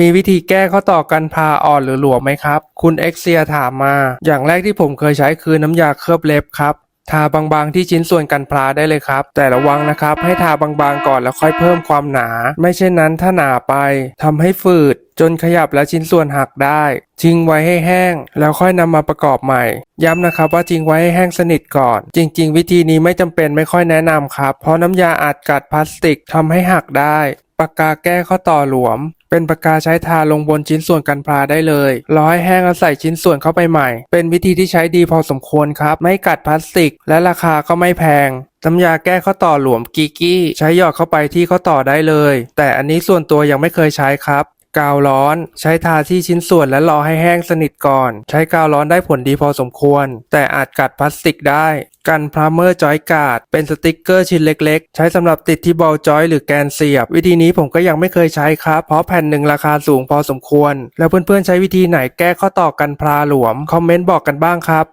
มีวิธีแก้ข้อต่อกันพาอ่อนหรือหลวมไหมครับ คุณเอ็กเซียถามมา อย่างแรกที่ผมเคยใช้คือน้ำยาเคลือบเล็บครับ ทาบางๆที่ชิ้นส่วนกันพลาได้เลยครับ แต่ระวังนะครับ ให้ทาบางๆก่อนแล้วค่อยเพิ่มความหนา ไม่เช่นนั้นถ้าหนาไปทำให้ฝืด จนขยับและชิ้นส่วนหักได้ ทิ้งไว้ให้แห้ง แล้วค่อยนำมาประกอบใหม่ ย้ำนะครับว่าทิ้งไว้ให้แห้งสนิทก่อน จริง ๆ วิธีนี้ไม่จำเป็นไม่ค่อยแนะนำครับ เพราะน้ำยาอาจกัดพลาสติกทำให้หักได้ปากกาแก้ข้อต่อหลวม เป็นปากกาใช้ทาลงบนชิ้นส่วนกันพลาได้เลยรอให้แห้งแล้วใส่ชิ้นส่วนเข้าไปใหม่ เป็นวิธีที่ใช้ดีพอสมควรครับ ไม่กัดพลาสติก และราคาก็ไม่แพงน้ำยาแก้ข้อต่อหลวมกีกี้ ใช้หยอดเข้าไปที่ข้อต่อได้เลย แต่อันนี้ส่วนตัวยังไม่เคยใช้ครับ กาวร้อน ใช้ทาที่ชิ้นส่วนและรอให้แห้งสนิทก่อน ใช้กาวร้อนได้ผลดีพอสมควร แต่อาจกัดพลาสติกได้ กันพรามเมอร์จอยการ์ดเป็นสติกเกอร์ชิ้นเล็กๆ ใช้สำหรับติดที่บอลจอยหรือแกนเสียบ วิธีนี้ผมก็ยังไม่เคยใช้ครับ เพราะแผ่นหนึ่งราคาสูงพอสมควร แล้วเพื่อนๆใช้วิธีไหนแก้ข้อต่อกันพลาหลวม คอมเมนต์บอกกันบ้างครับ